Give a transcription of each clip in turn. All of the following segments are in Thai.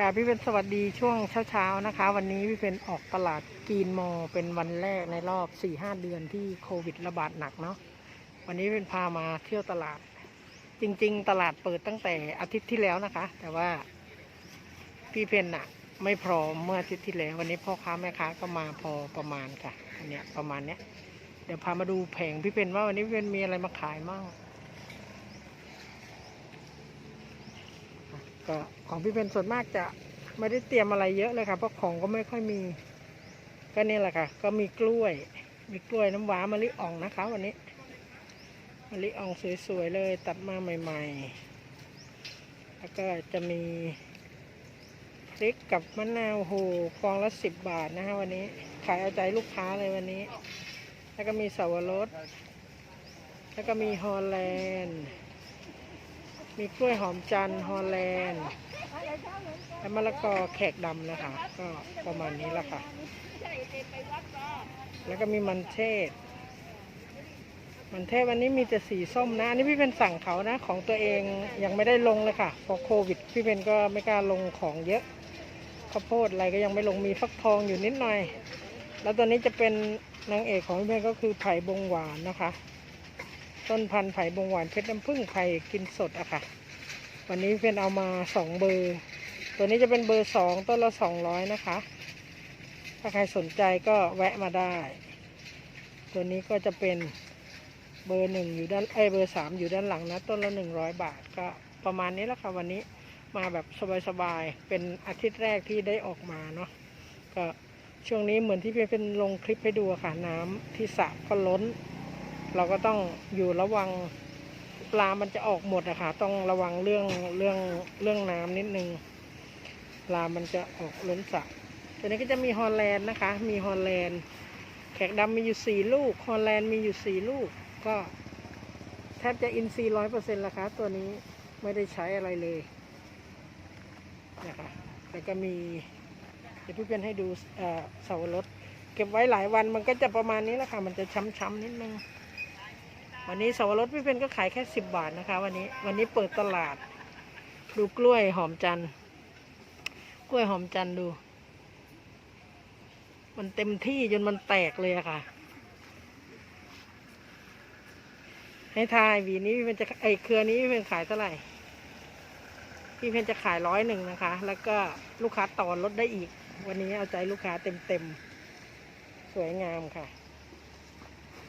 ค่ะพี่เป็นสวัสดีช่วงเช้าๆนะคะ วันนี้พี่เป็นออกตลาดกีนมอเป็นวันแรกในรอบ4ี่ห้าเดือนที่โควิดระบาดหนักเนาะวันนี้เป็นพามาเที่ยวตลาด จริง ๆ ตลาดเปิดตั้งแต่อาทิตย์ที่แล้วนะคะ แต่ว่าพี่เพนอะไม่พร้อมเมื่ออาทิตย์ที่แล้ว วันนี้พ่อค้าแม่ค้าก็มาพอประมาณค่ะอันเนี้ยประมาณเนี้ยเดี๋ยวพามาดูแผงพี่เพนว่าวันนี้พี่เพนมีอะไรมาขายมั่ง ก็ของพี่เป็นส่วนมากจะไม่ได้เตรียมอะไรเยอะเลยค่ะเพราะของก็ไม่ค่อยมี ก็นี่แหละค่ะ ก็มีกล้วย มีกล้วยน้ำว้ามะลิอ่องนะคะ วันนี้มะลิอ่องสวยๆเลย ตัดมาใหม่ๆ แล้วก็จะมีพริกกับมะนาวโหฟองละสิบบาทนะคะวันนี้ขายเอาใจลูกค้าเลยวันนี้ แล้วก็มีสวรสแล้วก็มีฮอลแลนด์ มีกล้วยหอมจันฮอลแลนด์และมะละกอแขกดำนะคะ ก็ประมาณนี้แหละค่ะ แล้วก็มีมันเทศ มันเทศวันนี้มีแต่สีส้มนะ อันนี้พี่เป็นสั่งเขานะ ของตัวเองยังไม่ได้ลงเลยค่ะเพราะโควิด พี่เป็นก็ไม่กล้าลงของเยอะข้าวโพดอะไรก็ยังไม่ลงมีฟักทองอยู่นิดหน่อย แล้วตัวนี้จะเป็นนางเอกของพี่เป็นก็คือไผ่บงหวานนะคะ ต้นพันธุ์ไผ่บงหวานเพชรน้ำผึ้งไผ่กินสดอะค่ะ วันนี้เป็นเอามาสองเบอร์ ตัวนี้จะเป็นเบอร์สองต้นละสองร้อยนะคะ ถ้าใครสนใจก็แวะมาได้ ตัวนี้ก็จะเป็นเบอร์หนึ่งอยู่ด้านเอ้เบอร์สามอยู่ด้านหลังนะ ต้นละหนึ่งร้อยบาทก็ประมาณนี้แหละค่ะวันนี้มาแบบสบายๆ เป็นอาทิตย์แรกที่ได้ออกมาเนาะ ก็ช่วงนี้เหมือนที่เป็นลงคลิปให้ดูค่ะ น้ำที่สระก็ล้น เราก็ต้องอยู่ระวังปลามันจะออกหมดอะคะต้องระวังเรื่องเรื่องเรื่องน้ำนิดนึงปลามันจะออกล้นสระตัวนี้ก็จะมีฮอลแลนด์นะคะ มีฮอลแลนด์ แขกดำมีอยู่สี่ลูก ฮอลแลนด์มีอยู่สี่ลูก ก็แทบจะอินซีร้อยเปอร์เซ็นต์ละคะตัวนี้ไม่ได้ใช้อะไรเลยนะคะแล้วก็มีเดี๋ยวพี่เป็นให้ดูเสาวรสเก็บไว้หลายวันมันก็จะประมาณนี้แหละค่ะ มันจะช้ำๆนิดนึง วันนี้สวรสพี่เพนก็ขายแค่สิบบาทนะคะ วันนี้วันนี้เปิดตลาด ดูกล้วยหอมจันทร์กล้วยหอมจันทร์ดู มันเต็มที่จนมันแตกเลยอะค่ะ ให้ทายวีนี้พี่เพนจะไอเครือนี้พี่เพนขายเท่าไหร่พี่เพนจะขายร้อยหนึ่งนะคะ แล้วก็ลูกค้าต่อลดได้อีก วันนี้เอาใจลูกค้าเต็มเต็มๆสวยงามค่ะ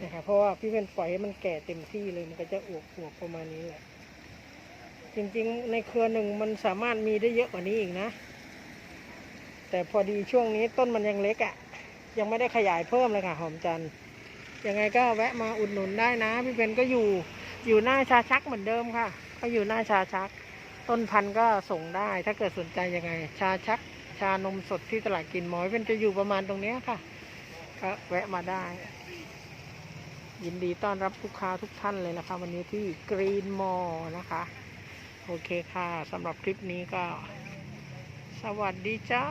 นะคะเพราะว่าพี่เป็นปล่อยให้มันแก่เต็มที่เลยมันก็จะอวบอวบประมาณนี้แหละจริงๆ ในเครือหนึ่งมันสามารถมีได้เยอะกว่านี้อีกนะ แต่พอดีช่วงนี้ต้นมันยังเล็กอะ่ะ ยังไม่ได้ขยายเพิ่มเลยค่ะหอมจันยังไงก็แวะมาอุดหนุนได้นะ พี่เป็นก็อยู่อยู่หน้าชาชักเหมือนเดิมค่ะ ก็อยู่หน้าชาชัก ต้นพันธุ์ก็ส่งได้ ถ้าเกิดสนใจยังไง ชาชัก ชานมสดที่ตลาดกินหมอยเป็นจะอยู่ประมาณตรงนี้ค่ะก็แวะมาได้ ยินดีต้อนรับลูกค้าทุกท่านเลยนะคะ วันนี้ที่กรีนมอลนะคะ โอเคค่ะสำหรับคลิปนี้ก็ สวัสดีจ้า